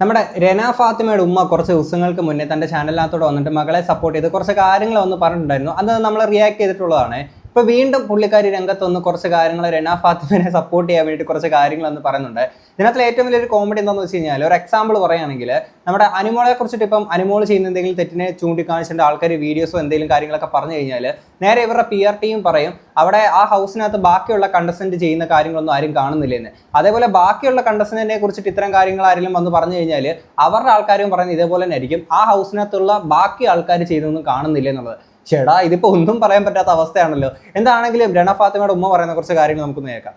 നമ്മുടെ രന ഫാത്തിമയുടെ ഉമ്മ കുറച്ച് ദിവസങ്ങൾക്ക് മുന്നേ തന്റെ ചാനലിനകത്തോടെ വന്നിട്ട് മകളെ സപ്പോർട്ട് ചെയ്ത് കുറച്ച് കാര്യങ്ങൾ ഒന്ന് പറഞ്ഞിട്ടുണ്ടായിരുന്നു. അത് നമ്മൾ റിയാക്ട് ചെയ്തിട്ടുള്ളതാണ്. ഇപ്പോൾ വീണ്ടും പുള്ളിക്കാരി രംഗത്ത് വന്ന് കുറച്ച് കാര്യങ്ങൾ രന ഫാത്തിമനെ സപ്പോർട്ട് ചെയ്യാൻ വേണ്ടി കുറച്ച് കാര്യങ്ങൾ എന്ന് പറയുന്നുണ്ട്. ഇതിനകത്തിൽ ഏറ്റവും വലിയൊരു കോമഡി എന്താണെന്ന് വെച്ച് കഴിഞ്ഞാൽ ഒരു എക്സാമ്പിൾ പറയുകയാണെങ്കിൽ നമ്മുടെ അനുമോളെ കുറിച്ചിട്ട് ഇപ്പം അനുമോൾ ചെയ്യുന്ന എന്തെങ്കിലും തെറ്റിനെ ചൂണ്ടിക്കാണിച്ചിട്ട് ആൾക്കാർ വീഡിയോസോ എന്തെങ്കിലും കാര്യങ്ങളൊക്കെ പറഞ്ഞു കഴിഞ്ഞാൽ നേരെ ഇവരുടെ പി ആർ ടീം പറയും അവിടെ ആ ഹൗസിനകത്ത് ബാക്കിയുള്ള കണ്ടസ്റ്റന്റ് ചെയ്യുന്ന കാര്യങ്ങളൊന്നും ആരും കാണുന്നില്ലെന്ന്. അതേപോലെ ബാക്കിയുള്ള കണ്ടസ്റ്റന്റിനെ കുറിച്ചിട്ട് ഇത്തരം കാര്യങ്ങൾ ആരെങ്കിലും വന്ന് പറഞ്ഞു കഴിഞ്ഞാൽ അവരുടെ ആൾക്കാരും പറയുന്നത് ഇതേപോലെ തന്നെ ആയിരിക്കും ആ ഹൗസിനകത്തുള്ള ബാക്കി ആൾക്കാർ ചെയ്തൊന്നും കാണുന്നില്ല എന്നുള്ളത് ചേടാ ഇതിപ്പോ ഒന്നും പറയാൻ പറ്റാത്ത അവസ്ഥയാണല്ലോ. എന്താണെങ്കിലും രണ ഫാത്തിമയുടെ ഉമ്മ പറയുന്ന കുറച്ച് കാര്യങ്ങൾ നമുക്കൊന്ന് കേൾക്കാം.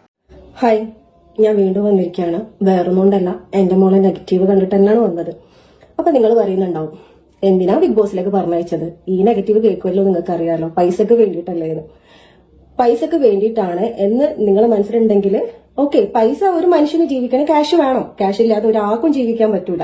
ഹായ് ഞാൻ വീണ്ടും വന്നിരിക്കുകയാണ്. വേറൊന്നുകൊണ്ടല്ല എന്റെ മോളെ നെഗറ്റീവ് കണ്ടിട്ട് തന്നെയാണ് വന്നത്. അപ്പൊ നിങ്ങൾ പറയുന്നുണ്ടാവും എന്തിനാ ബിഗ് ബോസിലേക്ക് പറഞ്ഞയച്ചത്? ഈ നെഗറ്റീവ് കേൾക്കുമല്ലോ നിങ്ങൾക്ക് അറിയാലോ പൈസക്ക് വേണ്ടിയിട്ടല്ലേ എന്ന്. പൈസക്ക് വേണ്ടിയിട്ടാണ് എന്ന് നിങ്ങൾ മനസ്സിലുണ്ടെങ്കിൽ ഓക്കെ പൈസ ഒരു മനുഷ്യന് ജീവിക്കാൻ ക്യാഷ് വേണം. ക്യാഷ് ഇല്ലാതെ ഒരാൾക്കും ജീവിക്കാൻ പറ്റൂല.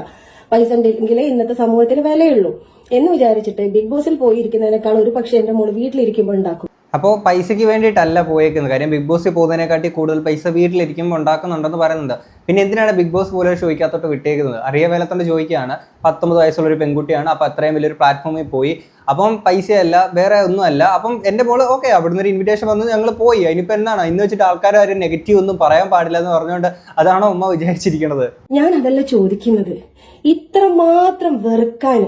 പൈസ ഉണ്ടെങ്കിലേ ഇന്നത്തെ സമൂഹത്തിന് വിലയുള്ളൂ എന്ന് വിചാരിച്ചിട്ട് ബിഗ് ബോസിൽ പോയിരിക്കുന്നതിനേക്കാൾ ഒരു പക്ഷേ എന്റെ മോൾ വീട്ടിലിരിക്കുമ്പോൾ ഉണ്ടാക്കും. അപ്പോൾ പൈസയ്ക്ക് വേണ്ടിയിട്ടല്ല പോയേക്കുന്നത്. കാര്യം ബിഗ് ബോസിൽ പോകുന്നതിനെക്കാട്ടി കൂടുതൽ പൈസ വീട്ടിലിരിക്കുമ്പോൾ ഉണ്ടാക്കുന്നുണ്ടെന്ന് പറയുന്നുണ്ട്. പിന്നെ എന്തിനാണ് ബിഗ് ബോസ് പോലെ ഷോയ്ക്കകത്തോട്ട് വിട്ടേക്കുന്നത്? അറിയ വേലത്തോണ്ട് ചോദിക്കുകയാണ്. പത്തൊമ്പത് വയസ്സുള്ള ഒരു പെൺകുട്ടിയാണ്. അപ്പോൾ അത്രയും വലിയൊരു പ്ലാറ്റ്ഫോമിൽ പോയി. അപ്പം പൈസയല്ല വേറെ ഒന്നുമല്ല. അപ്പം എന്റെ മോൾ ഓക്കെ അവിടുന്ന് ഒരു ഇൻവിറ്റേഷൻ വന്ന് ഞങ്ങൾ പോയി. അതിനിപ്പോൾ എന്താണ്? ഇന്ന് വെച്ചിട്ട് ആൾക്കാർ ആരും നെഗറ്റീവ് ഒന്നും പറയാൻ പാടില്ല എന്ന് പറഞ്ഞുകൊണ്ട് അതാണോ ഉമ്മ വിചാരിച്ചിരിക്കുന്നത് ഞാൻ അതല്ല ചോദിക്കുന്നത്. ഇത്ര മാത്രം വെറുക്കാൻ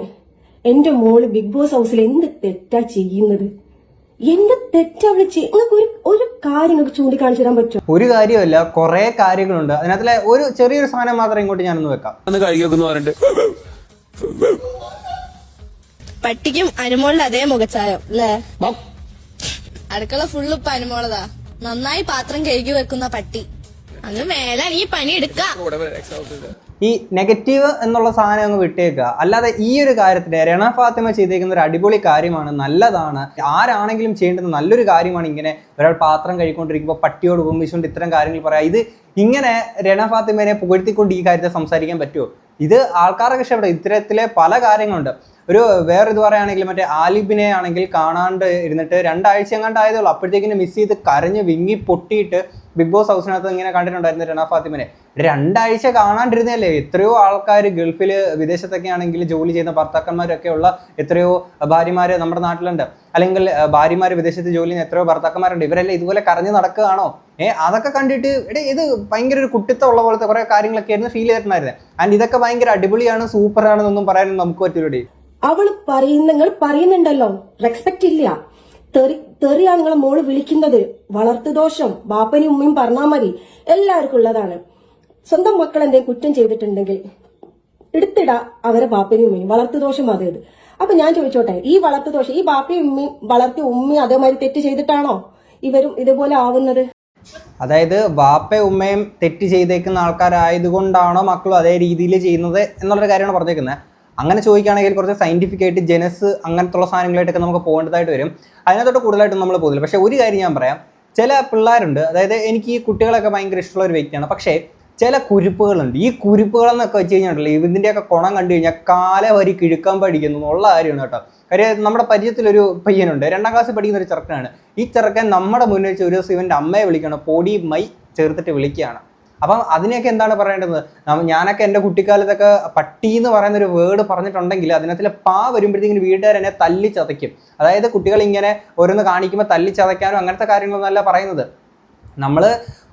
എന്റെ മോൾ ബിഗ് ബോസ് ഹൗസിൽ എന്ത് തെറ്റാ ചെയ്യുന്നത്? എന്ത് തെറ്റാ അവൾ നിങ്ങൾക്ക് ഒരു ഒരു കാര്യം നിങ്ങൾക്ക് ചൂണ്ടിക്കാണിച്ചു തരാൻ പറ്റും ഒരു കാര്യമല്ല കുറെ കാര്യങ്ങളുണ്ട്. അതിനകത്തിലെ ഒരു ചെറിയൊരു സാധനം മാത്രം ഇങ്ങോട്ട് ഞാനൊന്ന് വെക്കാം. ഒന്ന് കഴുകിയൊക്കെ പറഞ്ഞിട്ട്. പട്ടിക്കും അനുമോളിന്റെ അതേ മുഖച്ചായം അല്ലേ? അടുക്കള ഫുള്ള് ഇപ്പൊ അനുമോളതാ. നന്നായി പാത്രം കഴുകി വെക്കുന്ന പട്ടി. അങ്ങ് മേലെ ഈ പണി എടുക്ക. ഈ നെഗറ്റീവ് എന്നുള്ള സാധനം അങ്ങ് വിട്ടേക്കുക. അല്ലാതെ ഈ ഒരു കാര്യത്തിൽ രണ ഫാത്തിമ ചെയ്തേക്കുന്ന ഒരു അടിപൊളി കാര്യമാണ് നല്ലതാണ്. ആരാണെങ്കിലും ചെയ്യേണ്ടുന്ന നല്ലൊരു കാര്യമാണ് ഇങ്ങനെ ഒരാൾ പാത്രം കഴിക്കൊണ്ടിരിക്കുമ്പോൾ പട്ടിയോട് ഉപമിച്ചുകൊണ്ട് ഇത്തരം കാര്യങ്ങൾ പറയാം. ഇത് ഇങ്ങനെ രണ ഫാത്തിമേനെ പുകഴ്ത്തിക്കൊണ്ട് ഈ കാര്യത്തെ സംസാരിക്കാൻ പറ്റുമോ ഇത് ആൾക്കാരൊക്കെ ഇഷ്ടപ്പെടും ഇത്തരത്തിലെ പല കാര്യങ്ങളുണ്ട്. ഒരു വേറെ ഇത് പറയുകയാണെങ്കിൽ മറ്റേ ആലിബിനെ ആണെങ്കിൽ കാണാണ്ട് ഇരുന്നിട്ട് രണ്ടാഴ്ച എങ്ങാണ്ട് ആയതേ ഉള്ളൂ. അപ്പോഴത്തേക്കിന് മിസ് ചെയ്ത് കരഞ്ഞ് വിങ്ങി പൊട്ടിയിട്ട് ബിഗ് ബോസ് ഹൗസിനകത്ത് ഇങ്ങനെ കണ്ടിട്ടുണ്ടായിരുന്നു രണ ഫാത്തിമനെ. രണ്ടാഴ്ച കാണാണ്ടിരുന്നല്ലേ എത്രയോ ആൾക്കാർ ഗൾഫിൽ വിദേശത്തൊക്കെ ആണെങ്കിൽ ജോലി ചെയ്യുന്ന ഭർത്താക്കന്മാരൊക്കെ ഉള്ള എത്രയോ ഭാര്യമാർ നമ്മുടെ നാട്ടിലുണ്ട്. അല്ലെങ്കിൽ ഭാര്യമാർ വിദേശത്ത് ജോലി ചെയ്യുന്ന എത്രയോ ഭർത്താക്കന്മാരുണ്ട്. ഇവരെല്ലാം ഇതുപോലെ കരഞ്ഞ് നടക്കുകയാണോ? ഏ അതൊക്കെ കണ്ടിട്ട് എടേ ഇത് ഭയങ്കര ഒരു കുട്ടിത്തം ഉള്ള പോലത്തെ കുറേ കാര്യങ്ങളൊക്കെ ആയിരുന്നു ഫീൽ ചെയ്തിട്ടുണ്ടായിരുന്നത് ആൻഡ് ഇതൊക്കെ ഭയങ്കര അടിപൊളിയാണ് സൂപ്പറാണെന്നൊന്നും പറയാനൊന്നും നമുക്ക് പറ്റൂലേ അവൾ പറയുന്ന നിങ്ങൾ പറയുന്നുണ്ടല്ലോ. റെസ്പെക്ട് ഇല്ല. തെറി തെറിയാണ് നിങ്ങളെ മോൾ വിളിക്കുന്നത്. വളർത്തു ദോഷം. ബാപ്പനും ഉമ്മയും പറഞ്ഞാൽ മതി. എല്ലാവർക്കും ഉള്ളതാണ്. സ്വന്തം മക്കൾ എന്തെങ്കിലും കുറ്റം ചെയ്തിട്ടുണ്ടെങ്കിൽ എടുത്തിട അവരെ ബാപ്പനും ഉമ്മയും. വളർത്തു ദോഷം അതെ അപ്പൊ ഞാൻ ചോദിച്ചോട്ടെ ഈ വളർത്തു ദോഷം ഈ ബാപ്പയും ഉമ്മയും വളർത്തി ഉമ്മയും അതേമാതിരി തെറ്റ് ചെയ്തിട്ടാണോ ഇവരും ഇതുപോലെ ആവുന്നത്? അതായത് ബാപ്പ ഉമ്മയും തെറ്റ് ചെയ്തേക്കുന്ന ആൾക്കാരായതുകൊണ്ടാണോ മക്കളും അതേ രീതിയിൽ ചെയ്യുന്നത് എന്നുള്ളൊരു കാര്യമാണ് പറഞ്ഞേക്കുന്നത്. അങ്ങനെ ചോദിക്കുകയാണെങ്കിൽ കുറച്ച് സയന്റിഫിക് ആയിട്ട് ജനസ് അങ്ങനത്തുള്ള സാധനങ്ങളായിട്ടൊക്കെ നമുക്ക് പോകേണ്ടതായിട്ട് വരും. അതിനകത്തോട്ട് കൂടുതലായിട്ടും നമ്മൾ പോകുന്നില്ല പക്ഷേ ഒരു കാര്യം ഞാൻ പറയാം. ചില പിള്ളേരുണ്ട്. അതായത് എനിക്ക് ഈ കുട്ടികളൊക്കെ ഭയങ്കര ഇഷ്ടമുള്ള ഒരു വ്യക്തിയാണ്. പക്ഷേ ചില കുരുപ്പുകളുണ്ട്. ഈ കുരുപ്പുകളെന്നൊക്കെ വെച്ച് കഴിഞ്ഞിട്ടുണ്ടല്ലോ ഇതിന്റെയൊക്കെ കുണം കണ്ടു കഴിഞ്ഞാൽ കാല വരി കിഴുക്കാൻ പഠിക്കുന്നു എന്നുള്ള കാര്യമാണ് കേട്ടോ. കാര്യം നമ്മുടെ പരിചയത്തിലൊരു പയ്യനുണ്ട്. രണ്ടാം ക്ലാസ്സിൽ പഠിക്കുന്ന ഒരു ചെറുക്കനാണ്. ഈ ചെറുക്കൻ നമ്മുടെ മുന്നിൽ ഒരു ദിവസം ഇവന്റെ അമ്മയെ വിളിക്കണം പൊടി മൈ ചേർത്തിട്ട് വിളിക്കുകയാണ്. അപ്പം അതിനെയൊക്കെ എന്താണ് പറയേണ്ടത്? ഞാനൊക്കെ എന്റെ കുട്ടിക്കാലത്തൊക്കെ പട്ടി എന്ന് പറയുന്ന ഒരു വേർഡ് പറഞ്ഞിട്ടുണ്ടെങ്കിൽ അതിനകത്തിലെ പാ വരുമ്പോഴത്തേക്കും വീട്ടുകാർ എന്നെ തല്ലി ചതയ്ക്കും അതായത് കുട്ടികൾ ഇങ്ങനെ ഓരോന്ന് കാണിക്കുമ്പോൾ തല്ലി ചതയ്ക്കാനും അങ്ങനത്തെ കാര്യങ്ങളൊന്നുമല്ല പറയുന്നത്. നമ്മൾ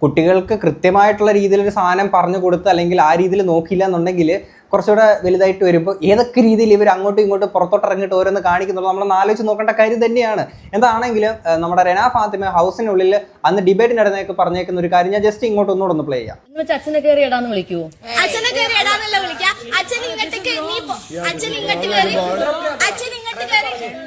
കുട്ടികൾക്ക് കൃത്യമായിട്ടുള്ള രീതിയിൽ ഒരു സാധനം പറഞ്ഞു കൊടുത്ത് അല്ലെങ്കിൽ ആ രീതിയിൽ നോക്കിയില്ല എന്നുണ്ടെങ്കിൽ കുറച്ചുകൂടെ വലുതായിട്ട് വരുമ്പോൾ ഏതൊക്കെ രീതിയിൽ ഇവർ അങ്ങോട്ടും ഇങ്ങോട്ടും പുറത്തോട്ട് ഇറങ്ങിയിട്ട് ഓരോന്ന് കാണിക്കുന്നുള്ളൂ നമ്മൾ ആലോചിച്ച് നോക്കേണ്ട കാര്യം തന്നെയാണ്. എന്താണെങ്കിലും നമ്മുടെ റെന ഫാത്തിമ ഹൗസിനുള്ളിൽ അന്ന് ഡിബേറ്റ് നടന്നൊക്കെ പറഞ്ഞേക്കുന്ന ഒരു കാര്യം ഞാൻ ജസ്റ്റ് ഇങ്ങോട്ട് ഒന്നുകൂടെ ഒന്ന് പ്ലേ ചെയ്യാം. അച്ഛനെ കയറി ഇടാന്ന് വിളിക്കുവോ അച്ഛനെ കയറി ഇടാന്നല്ല വിളിക്ക? അച്ഛൻ ഇങ്ങോട്ട് കേ- നീ പോ- അച്ഛൻ ഇങ്ങോട്ട് കയറി അച്ഛൻ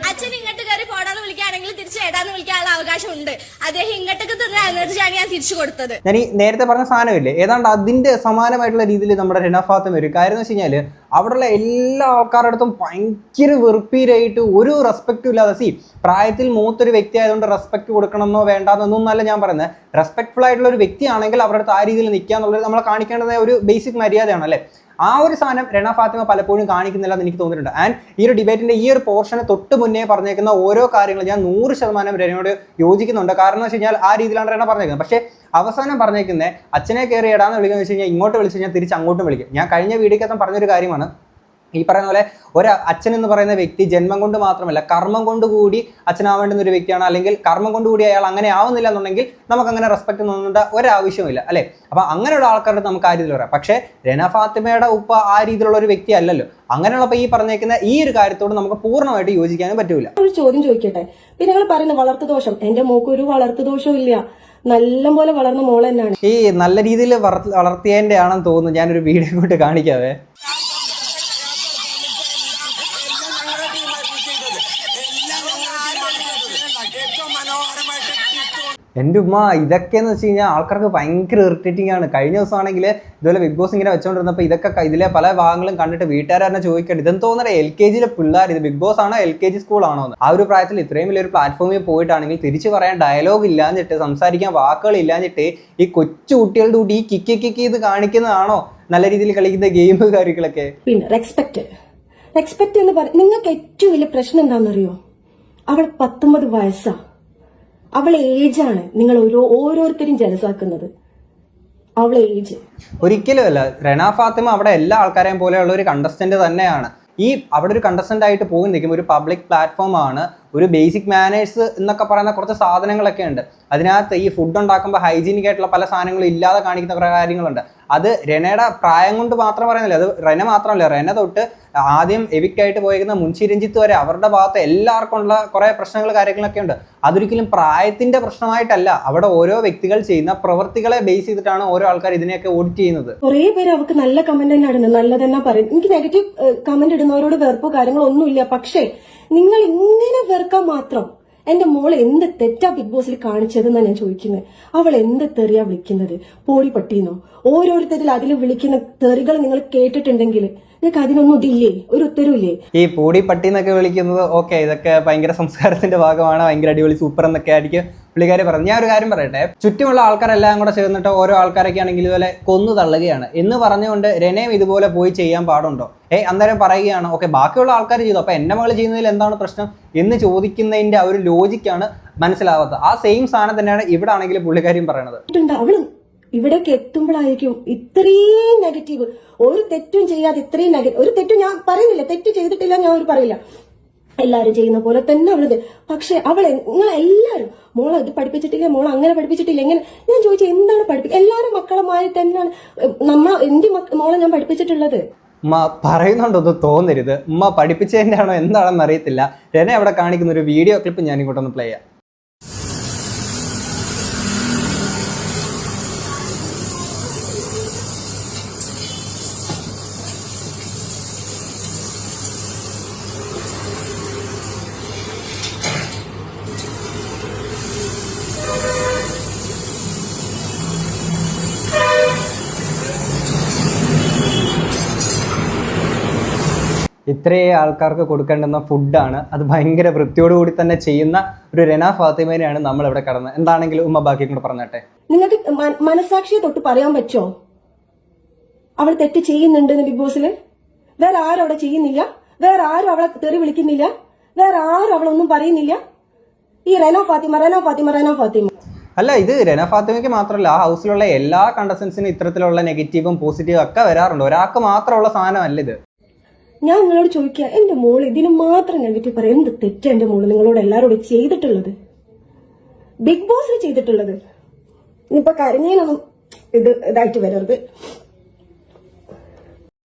അച്ഛൻ ഇങ്ങോട്ട് കയറി പോടാന്ന് വിളിക്കുകയാണെങ്കിൽ തിരിച്ച് ഏടാന്ന് വിളിക്കാനുള്ള അവകാശം ഉണ്ട് അദ്ദേഹം ഇങ്ങോട്ടേക്ക് തന്ന എനർജിയാണ് ഞാൻ തിരിച്ചു കൊടുത്തത്. ഞാൻ ഈ നേരത്തെ പറഞ്ഞ സാധനമില്ലേ? ഏതാണ്ട് അതിന്റെ സമാനമായിട്ടുള്ള രീതിയിൽ നമ്മുടെ റിനഫാത്തം വരും കാര്യം എന്ന് വെച്ച് അവിടെയുള്ള എല്ലാ ആൾക്കാരുടെ അടുത്തും ഭയങ്കര വെറുപ്പീരായിട്ട് ഒരു റെസ്പെക്റ്റും ഇല്ലാതെ സി പ്രായത്തിൽ മൂത്തൊരു വ്യക്തി ആയതുകൊണ്ട് റെസ്പെക്ട് കൊടുക്കണമെന്നോ വേണ്ടാന്നൊന്നല്ല ഞാൻ പറയുന്നത്. റെസ്പെക്ട്ഫുൾ ആയിട്ടുള്ള ഒരു വ്യക്തിയാണെങ്കിൽ അവരുടെ അടുത്ത് ആ രീതിയിൽ നിൽക്കുക എന്നുള്ളത് നമ്മൾ കാണിക്കേണ്ടത് ഒരു ബേസിക് മര്യാദയാണ് അല്ലേ? ആ ഒരു സാധനം രണ ഫാത്തിമ പലപ്പോഴും കാണിക്കുന്നില്ല എന്ന് എനിക്ക് തോന്നിയിട്ടുണ്ട്. ആൻഡ് ഈ ഒരു ഡിബേറ്റിന്റെ ഈ ഒരു പോർഷന് തൊട്ട് മുന്നേ പറഞ്ഞേക്കുന്ന ഓരോ കാര്യങ്ങളും ഞാൻ നൂറ് ശതമാനം രണയോട് യോജിക്കുന്നുണ്ട്. കാരണം എന്ന് വെച്ച് കഴിഞ്ഞാൽ ആ രീതിയിലാണ് രണ പറഞ്ഞേക്കുന്നത്. പക്ഷേ അവസാനം പറഞ്ഞേക്കുന്നത് അച്ഛനെ കയറി ഇടാന്ന് വിളിക്കുന്നത് വെച്ച് കഴിഞ്ഞാൽ ഇങ്ങോട്ട് വിളിച്ച് കഴിഞ്ഞാൽ തിരിച്ച് അങ്ങോട്ടും വിളിക്കും. ഞാൻ കഴിഞ്ഞ വീഡിയോക്കകത്തും പറഞ്ഞൊരു കാര്യമാണ്. ഈ പറയുന്ന പോലെ ഒരു അച്ഛൻ എന്ന് പറയുന്ന വ്യക്തി ജന്മം കൊണ്ട് മാത്രമല്ല കർമ്മം കൊണ്ട് കൂടി അച്ഛനാവേണ്ടുന്ന ഒരു വ്യക്തിയാണ്. അല്ലെങ്കിൽ കർമ്മം കൊണ്ട് കൂടി അയാൾ അങ്ങനെ ആവുന്നില്ല എന്നുണ്ടെങ്കിൽ നമുക്ക് അങ്ങനെ റെസ്പെക്ട് തോന്നേണ്ട ഒരാവശ്യമില്ല അല്ലേ? അപ്പൊ അങ്ങനെയുള്ള ആൾക്കാരുടെ നമുക്ക് ആ രീതിയിൽ പറയാം. പക്ഷേ രന ഫാത്തിമയുടെ ഉപ്പ ആ രീതിയിലുള്ള ഒരു വ്യക്തി അല്ലല്ലോ. അങ്ങനെയുള്ളപ്പോൾ ഈ പറഞ്ഞേക്കുന്ന ഈ ഒരു കാര്യത്തോട് നമുക്ക് പൂർണമായിട്ട് യോജിക്കാനും പറ്റൂല. ഒരു ചോദ്യം ചോദിക്കട്ടെ? പിന്നെ നിങ്ങൾ പറയുന്ന വളർത്തു ദോഷം. എന്റെ മോക്ക് ഒരു വളർത്തു ദോഷവും ഇല്ല. നല്ലപോലെ വളർന്ന മോൾ തന്നെയാണ് ഈ നല്ല രീതിയിൽ വളർത്തിയതിന്റെ ആണെന്ന് തോന്നുന്നു. ഞാനൊരു വീഡിയോ ഇങ്ങോട്ട് കാണിക്കാവേ. എന്റെ ഉമ്മ ഇതൊക്കെയെന്ന് വെച്ച് കഴിഞ്ഞാൽ ആൾക്കാർക്ക് ഭയങ്കര ഇറിറ്റേറ്റിംഗ് ആണ്. കഴിഞ്ഞ ദിവസമാണെങ്കിൽ ഇതുപോലെ ബിഗ് ബോസ് ഇങ്ങനെ വെച്ചുകൊണ്ടിരുന്നപ്പോൾ ഇതൊക്കെ ഇതിലെ പല ഭാഗങ്ങളും കണ്ടിട്ട് വീട്ടുകാർ തന്നെ ചോദിക്കട്ടെ ഇതെന്ന് തോന്നുന്നത് എൽ കെ ജിയിലെ പിള്ളേർ ഇത് ബിഗ് ബോസ് ആണോ എൽ കെ ജി സ്കൂളാണോ എന്ന്. ആ ഒരു പ്രായത്തിൽ ഇത്രയും വലിയൊരു പ്ലാറ്റ്ഫോമിൽ പോയിട്ടാണെങ്കിൽ തിരിച്ചു പറയാൻ ഡയലോഗ് ഇല്ലാഞ്ഞിട്ട് സംസാരിക്കാൻ വാക്കുകൾ ഇല്ലാഞ്ഞിട്ട് ഈ കൊച്ചു കുട്ടികളുടെ കൂടി ഈ കിക്ക് കിക്ക് ഇത് കാണിക്കുന്നതാണോ നല്ല രീതിയിൽ കളിക്കുന്ന ഗെയിം കാര്യങ്ങളൊക്കെ? പിന്നെ റെസ്പെക്ട് എന്ന് പറ നിങ്ങൾക്ക് ഏറ്റവും വലിയ പ്രശ്നം എന്താണെന്നറിയോ? അവൾ പത്തൊമ്പത് വയസ്സാ. അവളെ ആണ് നിങ്ങൾ ഓരോ ഓരോരുത്തരും ജലസാക്കുന്നത് അവളെ ഏജ് ഒരിക്കലും അല്ല റെന ഫാത്തിമ അവിടെ എല്ലാ ആൾക്കാരെയും പോലെയുള്ള ഒരു കണ്ടസ്റ്റന്റ് തന്നെയാണ്. ഈ അവിടെ ഒരു കണ്ടസ്റ്റന്റ് ആയിട്ട് പോയി നിൽക്കുമ്പോൾ ഒരു പബ്ലിക് പ്ലാറ്റ്ഫോം ആണ് ഒരു ബേസിക് മാനേഴ്സ് എന്നൊക്കെ പറയുന്ന കുറച്ച് സാധനങ്ങളൊക്കെ ഉണ്ട്. അതിനകത്ത് ഈ ഫുഡ് ഉണ്ടാക്കുമ്പോൾ ഹൈജീനിക് ആയിട്ടുള്ള പല സാധനങ്ങളും ഇല്ലാതെ കാണിക്കുന്ന കുറേ കാര്യങ്ങളുണ്ട്. അത് റെനയുടെ പ്രായം കൊണ്ട് മാത്രം പറയുന്നില്ല. അത് റെന മാത്രമല്ല. റെന തൊട്ട് ആദ്യം എവിക്കായിട്ട് പോയിരിക്കുന്ന മുൻഷി രഞ്ജിത്ത് വരെ അവരുടെ ഭാഗത്ത് എല്ലാവർക്കും ഉള്ള കുറേ പ്രശ്നങ്ങൾ കാര്യങ്ങളൊക്കെ ഉണ്ട്. അതൊരിക്കലും പ്രായത്തിന്റെ പ്രശ്നമായിട്ടല്ല. അവിടെ ഓരോ വ്യക്തികൾ ചെയ്യുന്ന പ്രവൃത്തികളെ ബേസ് ചെയ്തിട്ടാണ് ഓരോ ആൾക്കാർ ഇതിനെയൊക്കെ ഓഡിറ്റ് ചെയ്യുന്നത്. കുറെ പേര് അവർക്ക് നല്ല കമന്റ് തന്നെ ഇടുന്നത്. നല്ലതെന്നാ പറയും. എനിക്ക് നെഗറ്റീവ് കമന്റ് ഇടുന്നവരോട് വെറുപ്പോ കാര്യങ്ങളോ ഒന്നുമില്ല. പക്ഷേ നിങ്ങൾ ഇങ്ങനെ വെറുക്കാൻ മാത്രം എന്റെ മോൾ എന്ത് തെറ്റാ ബിഗ് ബോസിൽ കാണിച്ചതെന്നാ ഞാൻ ചോദിക്കുന്നത് അവൾ എന്ത് തെറിയാ വിളിക്കുന്നത്? പോടി പട്ടീന്നോ ഓരോരുത്തരിൽ അതിൽ വിളിക്കുന്ന തെറികൾ നിങ്ങൾ കേട്ടിട്ടുണ്ടെങ്കിൽ നിങ്ങൾക്ക് അതിനൊന്നും ഇതില്ലേ ഒരു ഉത്തരവില്ലേ ഈ പൂടി പട്ടി എന്നൊക്കെ വിളിക്കുന്നത് ഓക്കെ ഇതൊക്കെ ഭയങ്കര സംസ്കാരത്തിന്റെ ഭാഗമാണ് ഭയങ്കര അടിപൊളി സൂപ്പർ എന്നൊക്കെ ആയിരിക്കും. പുള്ളിക്കാരി പറഞ്ഞു ഞാൻ ഒരു കാര്യം പറയട്ടെ ചുറ്റുമുള്ള ആൾക്കാരെല്ലാം കൂടെ ചേർന്നിട്ട് ഓരോ ആൾക്കാരൊക്കെ ആണെങ്കിൽ ഇതുപോലെ കൊന്നു തള്ളുകയാണ്. എന്ന് പറഞ്ഞുകൊണ്ട് രനയും ഇതുപോലെ പോയി ചെയ്യാൻ പാടുണ്ടോ? ഏ അന്നേരം പറയുകയാണ് ഓക്കെ ബാക്കിയുള്ള ആൾക്കാർ ചെയ്തു അപ്പൊ എന്റെ മകൾ ചെയ്യുന്നതിൽ എന്താണ് പ്രശ്നം? എന്ന് ചോദിക്കുന്നതിന്റെ ആ ഒരു ലോജിക്കാണ് മനസ്സിലാവാത്തത്. ആ സെയിം സാധനം തന്നെയാണ് ഇവിടെ ആണെങ്കിൽ പുള്ളിക്കാരിയും പറയണത്. ഇവിടേക്ക് എത്തുമ്പോഴായിരിക്കും ഇത്രയും നെഗറ്റീവ് ഒരു തെറ്റും ചെയ്യാതെ ഇത്രയും നെഗറ്റീവ് ഒരു തെറ്റും ഞാൻ പറയുന്നില്ല. തെറ്റ് ചെയ്തിട്ടില്ല ഞാൻ ഒരു പറയില്ല. എല്ലാരും ചെയ്യുന്ന പോലെ തന്നെ അവളത് പക്ഷെ അവളെ നിങ്ങൾ എല്ലാരും മോളെ ഇത് പഠിപ്പിച്ചിട്ടില്ല മോളെ അങ്ങനെ പഠിപ്പിച്ചിട്ടില്ല എങ്ങനെ ഞാൻ ചോദിച്ചു എന്താണ് പഠിപ്പിക്കുക എല്ലാവരും മക്കളുമായി തന്നെയാണ് നമ്മ എന്റെ മോളെ ഞാൻ പഠിപ്പിച്ചിട്ടുള്ളത്. ഉമ്മ പറയുന്നുണ്ടൊന്നും തോന്നരുത്. ഉമ്മ പഠിപ്പിച്ചതിന്റെ ആണോ എന്താണെന്ന് അറിയത്തില്ല. രനെ അവിടെ കാണിക്കുന്ന ഒരു വീഡിയോ ക്ലിപ്പ് ഞാൻ ഇങ്ങോട്ടൊന്ന് പ്ലേ ചെയ്യാം. ഇത്രയും ആൾക്കാർക്ക് കൊടുക്കേണ്ടുന്ന ഫുഡാണ്. അത് ഭയങ്കര വൃത്തിയോടുകൂടി തന്നെ ചെയ്യുന്ന ഒരു രന ഫാത്തിമേനെയാണ് നമ്മൾ ഇവിടെ കടന്നത് എന്താണെങ്കിലും ഉമ്മ ബാക്കി കൂടെ പറഞ്ഞട്ടെ. നിങ്ങൾക്ക് മനസാക്ഷിയെ തൊട്ട് പറയാൻ പറ്റോ? അവൾ തെറ്റ് ചെയ്യുന്നുണ്ട് ബിഗ് ബോസിൽ വേറെ ആരും അവിടെ ചെയ്യുന്നില്ല. വേറെ ആരും അവളെ തെറി വിളിക്കുന്നില്ല. വേറെ ആരും അവളൊന്നും പറയുന്നില്ല. ഈ Reno Fathima Reno Fathima Reno Fathima. അല്ല ഇത് രന ഫാത്തിമയ്ക്ക് മാത്രമല്ല ആ ഹൗസിലുള്ള എല്ലാ കണ്ടസ്റ്റൻസിനും ഇത്തരത്തിലുള്ള നെഗറ്റീവും പോസിറ്റീവും ഒക്കെ വരാറുണ്ട്. ഒരാൾക്ക് മാത്രമുള്ള സാധനമല്ല ഇത്. ഞാൻ നിങ്ങളോട് ചോദിക്കുക എന്റെ മോൾ ഇതിന് മാത്രം നെഗറ്റീവ് പറയാം. എന്ത് തെറ്റാ എന്റെ മോൾ നിങ്ങളോട് എല്ലാരോടും ചെയ്തിട്ടുള്ളത്? ബിഗ് ബോസിൽ ചെയ്തിട്ടുള്ളത്. ഇനിയിപ്പോ കരിഞ്ഞേനൊന്നും ഇത് ഇതായിട്ട് വരരുത്.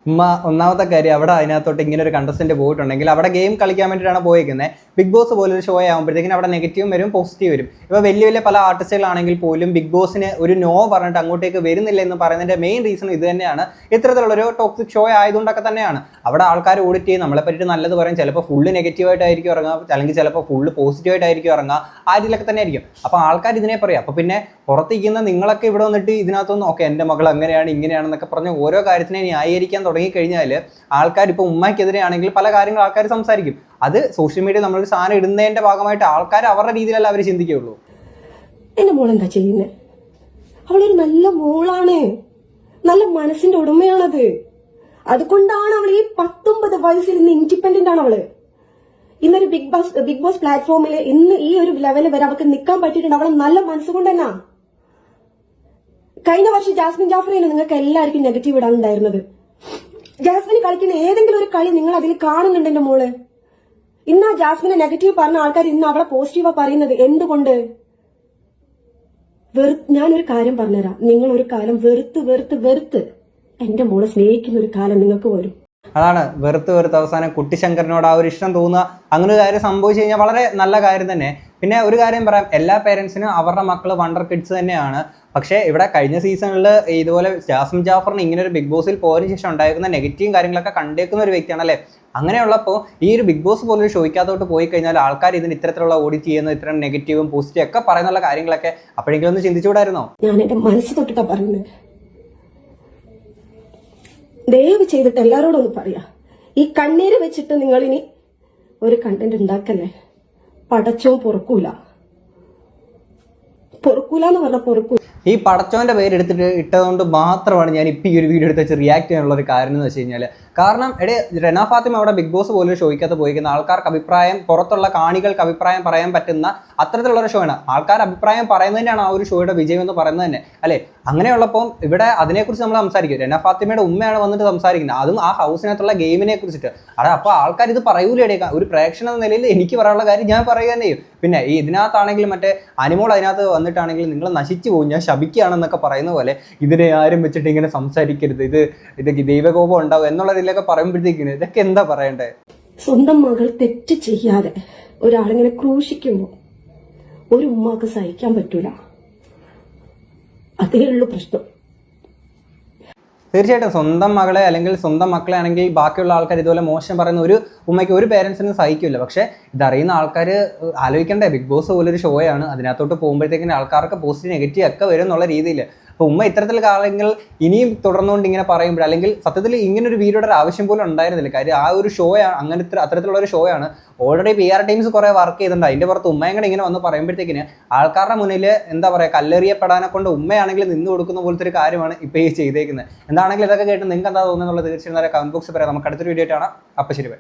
ഒന്നാമത്തെ കാര്യം അവിടെ അതിനകത്തോട്ട് ഇങ്ങനെ ഒരു കണ്ടസ്റ്റന്റ് പോയിട്ടുണ്ടെങ്കിൽ അവിടെ ഗെയിം കളിക്കാൻ വേണ്ടിയിട്ടാണ് പോയിരിക്കുന്നത് ബിഗ് ബോസ് പോലൊരു ഷോ ആകുമ്പോഴത്തേക്കും അവിടെ നെഗറ്റീവും വരും പോസിറ്റീവ് വരും. ഇപ്പോൾ വലിയ വലിയ പല ആർട്ടിസ്റ്റുകളാണെങ്കിൽ പോലും ബിഗ് ബോസിന് ഒരു നോ പറഞ്ഞിട്ട് അങ്ങോട്ടേക്ക് വരുന്നില്ല എന്ന് പറയുന്നതിന്റെ മെയിൻ റീസൺ ഇത് തന്നെയാണ്. ഇത്തരത്തിലുള്ളൊരു ടോക്സിക് ഷോ ആയതുകൊണ്ടൊക്കെ തന്നെയാണ്. അവിടെ ആൾക്കാർ ഓഡിറ്റ് ചെയ്യും നമ്മളെ പറ്റിയിട്ട് നല്ലത് പറയും. ചിലപ്പോൾ ഫുള്ള് നെഗറ്റീവായിട്ടായിരിക്കും ഇറങ്ങുക അല്ലെങ്കിൽ ചിലപ്പോൾ ഫുള്ള് പോസിറ്റീവായിട്ടായിരിക്കും ഇറങ്ങുക. ആ രീതിയിലൊക്കെ തന്നെ ആയിരിക്കും അപ്പോൾ ആൾക്കാർ ഇതിനെ പറയും. അപ്പോൾ പിന്നെ പുറത്തിരിക്കുന്ന നിങ്ങളൊക്കെ ഇവിടെ വന്നിട്ട് ഇതിനകത്തൊന്നും ഓക്കെ എന്റെ മകൾ അങ്ങനെയാണ് ഇങ്ങനെയാണെന്നൊക്കെ പറഞ്ഞ് ഓരോ കാര്യത്തിനെ ന്യായീകരിക്കാൻ തുടങ്ങിക്കഴിഞ്ഞാൽ ആൾക്കാർ ഇപ്പോൾ ഉമ്മയ്ക്കെതിരെ ആണെങ്കിൽ പല കാര്യങ്ങൾ ആൾക്കാർ സംസാരിക്കും. അത് സോഷ്യൽ മീഡിയ നമ്മളൊരു സാധനം ഇടുന്നതിന്റെ ഭാഗമായിട്ട് ആൾക്കാർ അവരുടെ രീതിയിലല്ല അവർ ചിന്തിക്കുകയുള്ളൂ. എന്റെ മോൾ എന്താ ചെയ്യുന്നത് അവളൊരു നല്ല മോളാണ്. നല്ല മനസ്സിന്റെ ഉടമയാണത്. അതുകൊണ്ടാണ് അവൾ ഈ പത്തൊമ്പത് വയസ്സിൽ ഇന്ന് ഇൻഡിപെൻഡന്റ് ആണ് അവൾ. ഇന്നൊരു ബിഗ് ബോസ് ബിഗ് ബോസ് പ്ലാറ്റ്ഫോമിൽ ഇന്ന് ഈ ഒരു ലെവലിൽ വരെ അവൾക്ക് നിൽക്കാൻ പറ്റിയിട്ടുണ്ട്. അവളെ നല്ല മനസ്സുകൊണ്ട് തന്നെ. കഴിഞ്ഞ വർഷം ജാസ്മിൻ ജാഫറിയാണ് നിങ്ങൾക്ക് എല്ലാവർക്കും നെഗറ്റീവ് ഇടാനുണ്ടായിരുന്നത്. ജാസ്മിന് കളിക്കുന്ന ഏതെങ്കിലും ഒരു കളി നിങ്ങൾ അതിൽ കാണുന്നുണ്ട് എന്റെ മോൾ. ഇന്ന് ആ ജാസ്മിനെ നെഗറ്റീവ് പറഞ്ഞ ആൾക്കാർ ഇന്ന് അവളെ പോസിറ്റീവാ പറയുന്നത് എന്തുകൊണ്ട്? വെറു ഞാനൊരു കാര്യം പറഞ്ഞുതരാം. നിങ്ങൾ ഒരു കാലം വെറുത്ത് വെറുത്ത് വെറുത്ത് എന്റെ മോൾ സ്നേഹിക്കുന്ന ഒരു കാലം നിങ്ങൾക്ക് വരും. അതാണ് വെറുത്ത് വെറുത്ത് അവസാനം കുട്ടിശങ്കറിനോട് ആ ഒരു ഇഷ്ടം തോന്നുക. അങ്ങനെ ഒരു കാര്യം സംഭവിച്ചു കഴിഞ്ഞാൽ വളരെ നല്ല കാര്യം തന്നെ. പിന്നെ ഒരു കാര്യം പറയാം. എല്ലാ പേരൻസിനും അവരുടെ മക്കൾ വണ്ടർ കിഡ്സ് തന്നെയാണ്. പക്ഷേ ഇവിടെ കഴിഞ്ഞ സീസണിൽ ഇതുപോലെ ജാസ്മിൻ ജാഫറിന് ഇങ്ങനെ ഒരു ബിഗ് ബോസിൽ പോയതിന് ശേഷം ഉണ്ടായിരുന്ന നെഗറ്റീവ് കാര്യങ്ങളൊക്കെ കണ്ടേക്കുന്ന ഒരു വ്യക്തിയാണ് അല്ലേ അങ്ങനെയുള്ളപ്പോൾ ഈ ഒരു ബിഗ് ബോസ് പോലൊരു ഷോയ്ക്കകത്തോട്ട് പോയി കഴിഞ്ഞാൽ ആൾക്കാർ ഇതിന് ഇത്തരത്തിലുള്ള ഓഡിറ്റ് ചെയ്യുന്ന ഇത്തരം നെഗറ്റീവും പോസിറ്റീവ് ഒക്കെ പറയുന്നുള്ള കാര്യങ്ങളൊക്കെ അപ്പോഴെങ്കിലും ഒന്ന് ചിന്തിച്ചുകൂടായിരുന്നോ? ഞാൻ എന്റെ മനസ്സ് തൊട്ടിട്ടാ പറയുന്നത് ദയവ് ചെയ്തിട്ട് എല്ലാരോടും ഒന്ന് പറയാ. ഈ കണ്ണീര് വെച്ചിട്ട് നിങ്ങളിനി ഒരു കണ്ടന്റ് ഉണ്ടാക്കല്ലേ? പടച്ചവും പൊറുക്കൂല. പൊറുക്കൂല എന്ന് പറഞ്ഞ പൊറുക്കൂല ഈ പടച്ചോന്റെ പേര് എടുത്തിട്ട് ഇട്ടതുകൊണ്ട് മാത്രമാണ് ഞാൻ ഇപ്പം ഈ ഒരു വീഡിയോ എടുത്ത് വെച്ച് റിയാക്ട് ചെയ്യാനുള്ള ഒരു കാരണം എന്ന് വെച്ച് കഴിഞ്ഞാൽ കാരണം എടേ റെന ഫാത്തിമ അവിടെ ബിഗ് ബോസ് പോലൊരു ഷോയ്ക്കകത്ത് പോയിക്കുന്ന ആൾക്കാർക്ക് അഭിപ്രായം പുറത്തുള്ള കാണികൾക്ക് അഭിപ്രായം പറയാൻ പറ്റുന്ന അത്തരത്തിലുള്ള ഒരു ഷോയാണ് ആൾക്കാർ അഭിപ്രായം പറയുന്നതിനാണ് ആ ഒരു ഷോയുടെ വിജയം എന്ന് പറയുന്നത് തന്നെ. അല്ലേ? അങ്ങനെയുള്ളപ്പം ഇവിടെ അതിനെക്കുറിച്ച് നമ്മൾ സംസാരിക്കും. റെന ഫാത്തിമയുടെ ഉമ്മയാണ് വന്നിട്ട് സംസാരിക്കുന്നത്. അതും ആ ഹൗസിനകത്തുള്ള ഗെയിമിനെ കുറിച്ചിട്ട് അതെ അപ്പോൾ ആൾക്കാർ ഇത് പറയൂലേടേ. ഒരു പ്രേക്ഷണ നിലയിൽ എനിക്ക് പറയാനുള്ള കാര്യം ഞാൻ പറയുക തന്നെ ചെയ്യും. പിന്നെ ഈ ഇതിനകത്താണെങ്കിൽ മറ്റേ അനിമോൾ അതിനകത്ത് വന്നിട്ടാണെങ്കിൽ നിങ്ങൾ നശിച്ചു പോകും. ഞാൻ ശപിക്കുകയാണെന്നൊക്കെ പറയുന്ന പോലെ ഇതിനെ ആരും വെച്ചിട്ട് ഇങ്ങനെ സംസാരിക്കരുത്. ഇത് ഇത് ദൈവകോപം ഉണ്ടാവും എന്നുള്ള രീതിയിലൊക്കെ പറയുമ്പോഴത്തേക്കിന് ഇതൊക്കെ എന്താ പറയണ്ടേ? സ്വന്തം മകൾ തെറ്റ് ചെയ്യാതെ ഒരാളിങ്ങനെ ക്രൂശിക്കുമ്പോൾ ഒരു ഉമ്മാക്ക് സഹിക്കാൻ പറ്റൂല. അതേ ഉള്ളൂ പ്രശ്നം. തീർച്ചയായിട്ടും സ്വന്തം മകളെ അല്ലെങ്കിൽ സ്വന്തം മക്കളെ ആണെങ്കിൽ ബാക്കിയുള്ള ആൾക്കാർ ഇതുപോലെ മോശം പറയുന്ന ഒരു ഉമ്മയ്ക്ക് ഒരു പേരൻസിനും സഹിക്കില്ല. പക്ഷേ ഇതറിയുന്ന ആൾക്കാർ ആലോചിക്കണ്ടേ? ബിഗ് ബോസ് പോലൊരു ഷോയാണ് അതിനകത്തോട്ട് പോകുമ്പോഴത്തേക്കിന് ആൾക്കാർക്ക് പോസിറ്റീവ് നെഗറ്റീവ് ഒക്കെ വരും എന്നുള്ള രീതിയിൽ അപ്പോൾ ഉമ്മ ഇത്തരത്തിൽ കാര്യങ്ങൾ ഇനിയും തുടർന്നുകൊണ്ട് ഇങ്ങനെ പറയുമ്പോൾ അല്ലെങ്കിൽ സത്യത്തിൽ ഇങ്ങനെ ഒരു വീഡിയോയുടെ ഒരു ആവശ്യം പോലും ഉണ്ടായിരുന്നില്ല. കാര്യം ആ ഒരു ഷോയാണ് അങ്ങനത്തെ അത്തരത്തിലുള്ള ഒരു ഷോയാണ് ഓൾറെഡി പി ആർ ടീംസ് കുറേ വർക്ക് ചെയ്തിട്ടുണ്ട്. അതിന്റെ പുറത്ത് ഉമ്മയും കൂടെ ഇങ്ങനെ വന്ന് പറയുമ്പോഴത്തേക്കിന് ആൾക്കാരുടെ മുന്നിൽ എന്താ പറയുക കല്ലെറിയപ്പെടാനെ കൊണ്ട് ഉമ്മയാണെങ്കിൽ നിന്ന് കൊടുക്കുന്ന പോലത്തെ ഒരു കാര്യമാണ് ഇപ്പോൾ ഈ ചെയ്തേക്കുന്നത്. എന്താണെങ്കിലും ഇതൊക്കെ കേട്ട് നിങ്ങൾക്ക് എന്താ തോന്നുന്നത് എന്നുള്ളത് തീർച്ചയായും കമന്റ് ബോക്സ് പറയാം. നമുക്ക് അടുത്തൊരു വീഡിയോ ആയിട്ടാണ് അപ്പം ശരി.